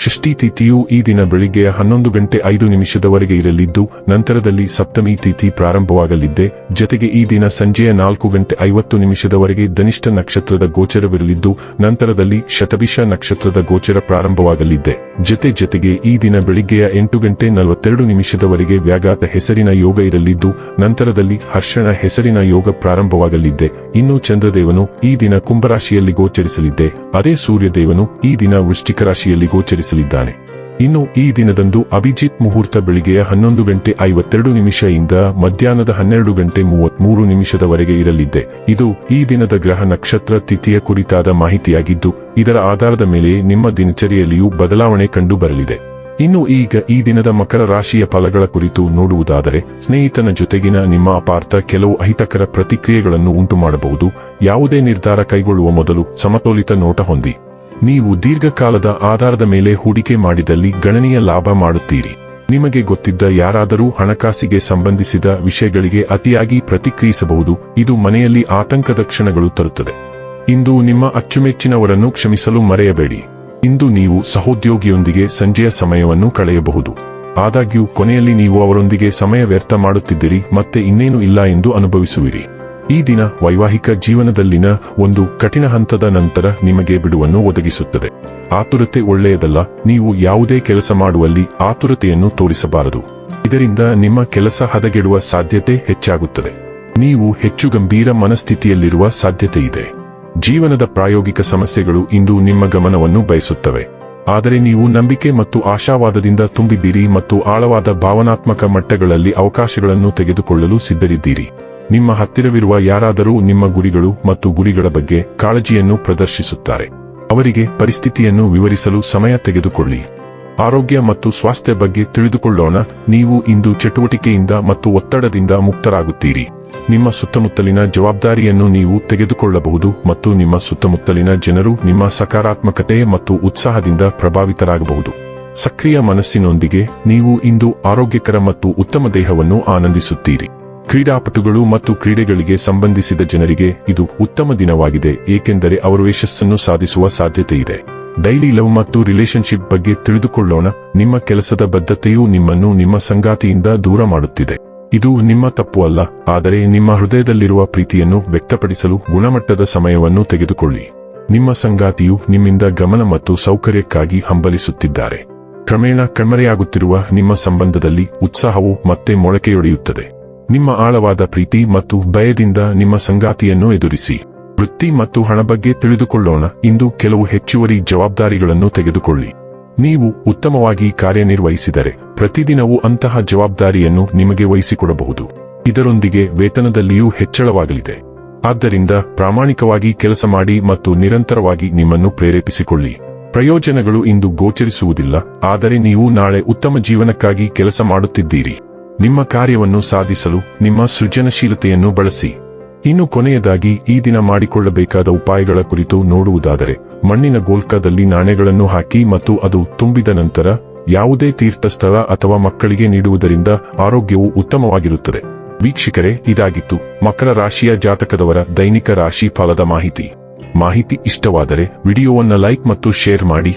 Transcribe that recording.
ಷಷ್ಠಿ ತಿಥಿಯು ಈ ದಿನ ಬೆಳಿಗ್ಗೆಯ ಹನ್ನೊಂದು ಗಂಟೆ ಐದು ನಿಮಿಷದವರೆಗೆ ಇರಲಿದ್ದು, ನಂತರದಲ್ಲಿ ಸಪ್ತಮಿ ತಿಥಿ ಪ್ರಾರಂಭವಾಗಲಿದ್ದೆ. ಜತೆಗೆ ಈ ದಿನ ಸಂಜೆಯ ನಾಲ್ಕು ಗಂಟೆ ಐವತ್ತು ನಿಮಿಷದವರೆಗೆ ಧನಿಷ್ಠ ನಕ್ಷತ್ರದ ಗೋಚರವಿರಲಿದ್ದು, ನಂತರದಲ್ಲಿ ಶತಭಿಷ ನಕ್ಷತ್ರದ ಗೋಚರ ಪ್ರಾರಂಭವಾಗಲಿದ್ದೆ. ಜತೆ ಜತೆಗೆ ಈ ದಿನ ಬೆಳಿಗ್ಗೆಯ ಎಂಟು ಗಂಟೆ ನಲವತ್ತೆರಡು ನಿಮಿಷದವರೆಗೆ ವ್ಯಾಘಾತ ಹೆಸರಿನ ಯೋಗ ಇರಲಿದ್ದು, ನಂತರದಲ್ಲಿ ಹರ್ಷಣ ಹೆಸರಿನ ಯೋಗ ಪ್ರಾರಂಭವಾಗಲಿದ್ದೆ ಇನ್ನು ಚಂದ್ರದೇವನು ಈ ದಿನ ಕುಂಭರಾಶಿಯಲ್ಲಿ ಗೋಚರಿಸಲಿದ್ದೆ ಅದೇ ಸೂರ್ಯದೇವನು ಈ ದಿನ ವೃಶ್ಚಿಕ ರಾಶಿಯಲ್ಲಿ ಗೋಚರಿಸಲಿದ್ದಾನೆ. ಇನ್ನು ಈ ದಿನದಂದು ಅಭಿಜಿತ್ ಮುಹೂರ್ತ ಬೆಳಿಗ್ಗೆಯ ಹನ್ನೊಂದು ಗಂಟೆ ಐವತ್ತೆರಡು ನಿಮಿಷದಿಂದ ಮಧ್ಯಾಹ್ನದ ಹನ್ನೆರಡು ಗಂಟೆ ಮೂವತ್ಮೂರು ನಿಮಿಷದವರೆಗೆ ಇರಲಿದೆ. ಇದು ಈ ದಿನದ ಗ್ರಹ ನಕ್ಷತ್ರ ತಿಥಿಯ ಕುರಿತಾದ ಮಾಹಿತಿಯಾಗಿದ್ದು, ಇದರ ಆಧಾರದ ಮೇಲೆ ನಿಮ್ಮ ದಿನಚರಿಯಲ್ಲಿಯೂ ಬದಲಾವಣೆ ಕಂಡು ಬರಲಿದೆ ಇನ್ನು ಈಗ ಈ ದಿನದ ಮಕರ ರಾಶಿಯ ಫಲಗಳ ಕುರಿತು ನೋಡುವುದಾದರೆ, ಸ್ನೇಹಿತನ ಜೊತೆಗಿನ ನಿಮ್ಮ ಅಪಾರ್ಥ ಕೆಲವು ಅಹಿತಕರ ಪ್ರತಿಕ್ರಿಯೆಗಳನ್ನು ಉಂಟು ಮಾಡಬಹುದು ಯಾವುದೇ ನಿರ್ಧಾರ ಕೈಗೊಳ್ಳುವ ಮೊದಲು ಸಮತೋಲಿತ ನೋಟ ಹೊಂದಿ. ನೀವು ದೀರ್ಘಕಾಲದ ಆಧಾರದ ಮೇಲೆ ಹೂಡಿಕೆ ಮಾಡಿದಲ್ಲಿ ಗಣನೀಯ ಲಾಭ ಮಾಡುತ್ತೀರಿ. ನಿಮಗೆ ಗೊತ್ತಿದ್ದ ಯಾರಾದರೂ ಹಣಕಾಸಿಗೆ ಸಂಬಂಧಿಸಿದ ವಿಷಯಗಳಿಗೆ ಅತಿಯಾಗಿ ಪ್ರತಿಕ್ರಿಯಿಸಬಹುದು. ಇದು ಮನೆಯಲ್ಲಿ ಆತಂಕದ ಕ್ಷಣಗಳು ತರುತ್ತದೆ. ಇಂದು ನಿಮ್ಮ ಅಚ್ಚುಮೆಚ್ಚಿನವರನ್ನು ಕ್ಷಮಿಸಲು ಮರೆಯಬೇಡಿ. ಇಂದು ನೀವು ಸಹೋದ್ಯೋಗಿಯೊಂದಿಗೆ ಸಂಜೆಯ ಸಮಯವನ್ನು ಕಳೆಯಬಹುದು. ಆದಾಗ್ಯೂ ಕೊನೆಯಲ್ಲಿ ನೀವು ಅವರೊಂದಿಗೆ ಸಮಯ ವ್ಯರ್ಥ ಮಾಡುತ್ತಿದ್ದೀರಿ, ಮತ್ತೆ ಇನ್ನೇನು ಇಲ್ಲ ಎಂದು ಅನುಭವಿಸುವಿರಿ. ಈ ದಿನ ವೈವಾಹಿಕ ಜೀವನದಲ್ಲಿನ ಒಂದು ಕಠಿಣ ಹಂತದ ನಂತರ ನಿಮಗೆ ಬಿಡುವನ್ನು ಒದಗಿಸುತ್ತದೆ. ಆತುರತೆ ಒಳ್ಳೆಯದಲ್ಲ, ನೀವು ಯಾವುದೇ ಕೆಲಸ ಮಾಡುವಲ್ಲಿ ಆತುರತೆಯನ್ನು ತೋರಿಸಬಾರದು. ಇದರಿಂದ ನಿಮ್ಮ ಕೆಲಸ ಹದಗೆಡುವ ಸಾಧ್ಯತೆ ಹೆಚ್ಚಾಗುತ್ತದೆ. ನೀವು ಹೆಚ್ಚು ಗಂಭೀರ ಮನಸ್ಥಿತಿಯಲ್ಲಿರುವ ಸಾಧ್ಯತೆ ಇದೆ. ಜೀವನದ ಪ್ರಾಯೋಗಿಕ ಸಮಸ್ಯೆಗಳು ಇಂದು ನಿಮ್ಮ ಗಮನವನ್ನು ಬಯಸುತ್ತವೆ. ಆದರೆ ನೀವು ನಂಬಿಕೆ ಮತ್ತು ಆಶಾವಾದದಿಂದ ತುಂಬಿದ್ದೀರಿ ಮತ್ತು ಆಳವಾದ ಭಾವನಾತ್ಮಕ ಮಟ್ಟಗಳಲ್ಲಿ ಅವಕಾಶಗಳನ್ನು ತೆಗೆದುಕೊಳ್ಳಲು ಸಿದ್ಧರಿದ್ದೀರಿ. ನಿಮ್ಮ ಹತ್ತಿರವಿರುವ ಯಾರಾದರೂ ನಿಮ್ಮ ಗುರಿಗಳು ಮತ್ತು ಗುರಿಗಳ ಬಗ್ಗೆ ಕಾಳಜಿಯನ್ನು ಪ್ರದರ್ಶಿಸುತ್ತಾರೆ. ಅವರಿಗೆ ಪರಿಸ್ಥಿತಿಯನ್ನು ವಿವರಿಸಲು ಸಮಯ ತೆಗೆದುಕೊಳ್ಳಿ. ಆರೋಗ್ಯ ಮತ್ತು ಸ್ವಾಸ್ಥ್ಯ ಬಗ್ಗೆ ತಿಳಿದುಕೊಳ್ಳೋಣ. ನೀವು ಇಂದು ಚಟುವಟಿಕೆಯಿಂದ ಮತ್ತು ಒತ್ತಡದಿಂದ ಮುಕ್ತರಾಗುತ್ತೀರಿ. ನಿಮ್ಮ ಸುತ್ತಮುತ್ತಲಿನ ಜವಾಬ್ದಾರಿಯನ್ನು ನೀವು ತೆಗೆದುಕೊಳ್ಳಬಹುದು ಮತ್ತು ನಿಮ್ಮ ಸುತ್ತಮುತ್ತಲಿನ ಜನರು ನಿಮ್ಮ ಸಕಾರಾತ್ಮಕತೆ ಮತ್ತು ಉತ್ಸಾಹದಿಂದ ಪ್ರಭಾವಿತರಾಗಬಹುದು. ಸಕ್ರಿಯ ಮನಸ್ಸಿನೊಂದಿಗೆ ನೀವು ಇಂದು ಆರೋಗ್ಯಕರ ಮತ್ತು ಉತ್ತಮ ದೇಹವನ್ನು ಆನಂದಿಸುತ್ತೀರಿ. ಕ್ರೀಡಾಪಟುಗಳು ಮತ್ತು ಕ್ರೀಡೆಗಳಿಗೆ ಸಂಬಂಧಿಸಿದ ಜನರಿಗೆ ಇದು ಉತ್ತಮ ದಿನವಾಗಿದೆ, ಏಕೆಂದರೆ ಅವರು ಯಶಸ್ಸನ್ನು ಸಾಧಿಸುವ ಸಾಧ್ಯತೆ ಇದೆ ಡೈಲಿ ಲವ್ ಮತ್ತು ರಿಲೇಶನ್ಶಿಪ್ ಬಗ್ಗೆ ತಿಳಿದುಕೊಳ್ಳೋಣ, ನಿಮ್ಮ ಕೆಲಸದ ಬದ್ಧತೆಯು ನಿಮ್ಮನ್ನು ನಿಮ್ಮ ಸಂಗಾತಿಯಿಂದ ದೂರ ಮಾಡುತ್ತಿದೆ. ಇದು ನಿಮ್ಮ ತಪ್ಪು ಅಲ್ಲ, ಆದರೆ ನಿಮ್ಮ ಹೃದಯದಲ್ಲಿರುವ ಪ್ರೀತಿಯನ್ನು ವ್ಯಕ್ತಪಡಿಸಲು ಗುಣಮಟ್ಟದ ಸಮಯವನ್ನು ತೆಗೆದುಕೊಳ್ಳಿ. ನಿಮ್ಮ ಸಂಗಾತಿಯು ನಿಮ್ಮಿಂದ ಗಮನ ಮತ್ತು ಸೌಕರ್ಯಕ್ಕಾಗಿ ಹಂಬಲಿಸುತ್ತಿದ್ದಾರೆ. ಕ್ರಮೇಣ ಕಣ್ಮರೆಯಾಗುತ್ತಿರುವ ನಿಮ್ಮ ಸಂಬಂಧದಲ್ಲಿ ಉತ್ಸಾಹವು ಮತ್ತೆ ಮೊಳಕೆಯೊಡೆಯುತ್ತದೆ. ನಿಮ್ಮ ಆಳವಾದ ಪ್ರೀತಿ ಮತ್ತು ಭಯದಿಂದ ನಿಮ್ಮ ಸಂಗಾತಿಯನ್ನು ಎದುರಿಸಿ. ವೃತ್ತಿ ಮತ್ತು ಹಣ ಬಗ್ಗೆ ತಿಳಿದುಕೊಳ್ಳೋಣ. ಇಂದು ಕೆಲವು ಹೆಚ್ಚುವರಿ ಜವಾಬ್ದಾರಿಗಳನ್ನು ತೆಗೆದುಕೊಳ್ಳಿ. ನೀವು ಉತ್ತಮವಾಗಿ ಕಾರ್ಯನಿರ್ವಹಿಸಿದರೆ ಪ್ರತಿದಿನವೂ ಅಂತಹ ಜವಾಬ್ದಾರಿಯನ್ನು ನಿಮಗೆ ವಹಿಸಿಕೊಡಬಹುದು. ಇದರೊಂದಿಗೆ ವೇತನದಲ್ಲಿಯೂ ಹೆಚ್ಚಳವಾಗಲಿದೆ. ಆದ್ದರಿಂದ ಪ್ರಾಮಾಣಿಕವಾಗಿ ಕೆಲಸ ಮಾಡಿ ಮತ್ತು ನಿರಂತರವಾಗಿ ನಿಮ್ಮನ್ನು ಪ್ರೇರೇಪಿಸಿಕೊಳ್ಳಿ. ಪ್ರಯೋಜನಗಳು ಇಂದು ಗೋಚರಿಸುವುದಿಲ್ಲ, ಆದರೆ ನೀವು ನಾಳೆ ಉತ್ತಮ ಜೀವನಕ್ಕಾಗಿ ಕೆಲಸ ಮಾಡುತ್ತಿದ್ದೀರಿ. ನಿಮ್ಮ ಕಾರ್ಯವನ್ನು ಸಾಧಿಸಲು ನಿಮ್ಮ ಸೃಜನಶೀಲತೆಯನ್ನು ಬಳಸಿ. ಇನ್ನು ಕೊನೆಯದಾಗಿ, ಈ ದಿನ ಮಾಡಿಕೊಳ್ಳಬೇಕಾದ ಉಪಾಯಗಳ ಕುರಿತು ನೋಡುವುದಾದರೆ, ಮಣ್ಣಿನ ಗೋಲ್ಕದಲ್ಲಿ ನಾಣ್ಯಗಳನ್ನು ಹಾಕಿ ಮತ್ತು ಅದು ತುಂಬಿದ ನಂತರ, ಯಾವುದೇ ತೀರ್ಥಸ್ಥಳ ಅಥವಾ ಮಕ್ಕಳಿಗೆ ನೀಡುವುದರಿಂದ ಆರೋಗ್ಯವು ಉತ್ತಮವಾಗಿರುತ್ತದೆ. ವೀಕ್ಷಕರೇ, ಇದಾಗಿತ್ತು ಮಕರ ರಾಶಿಯ ಜಾತಕದವರ ದೈನಿಕ ರಾಶಿ ಫಲದ ಮಾಹಿತಿ. ಮಾಹಿತಿ ಇಷ್ಟವಾದರೆ, ವಿಡಿಯೋವನ್ನು ಲೈಕ್ ಮತ್ತು ಶೇರ್ ಮಾಡಿ.